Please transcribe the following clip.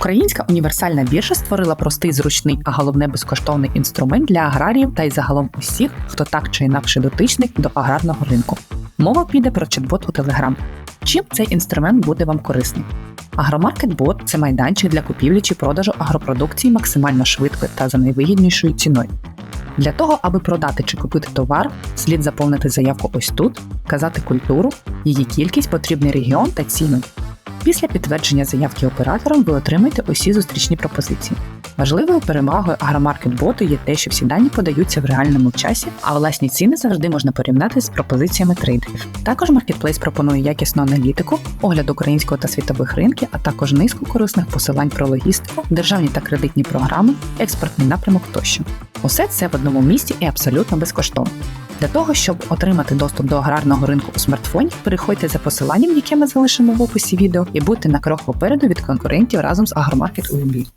Українська універсальна біржа створила простий, зручний, а головне безкоштовний інструмент для аграріїв та й загалом усіх, хто так чи інакше дотичний до аграрного ринку. Мова піде про чат-бот у Telegram. Чим цей інструмент буде вам корисний? Агромаркет-бот це майданчик для купівлі чи продажу агропродукції максимально швидко та за найвигіднішою ціною. Для того, аби продати чи купити товар, слід заповнити заявку ось тут, вказати культуру, її кількість, потрібний регіон та ціну. Після підтвердження заявки оператором ви отримаєте усі зустрічні пропозиції. Важливою перевагою агромаркет-боту є те, що всі дані подаються в реальному часі, а власні ціни завжди можна порівняти з пропозиціями трейдерів. Також маркетплейс пропонує якісну аналітику, огляд українського та світових ринків, а також низку корисних посилань про логістику, державні та кредитні програми, експортний напрямок тощо. Усе це в одному місці і абсолютно безкоштовно. Для того, щоб отримати доступ до аграрного ринку у смартфоні, переходьте за посиланням, яке ми залишимо в описі відео, і будьте на крок попереду від конкурентів разом з Агромаркет UMB.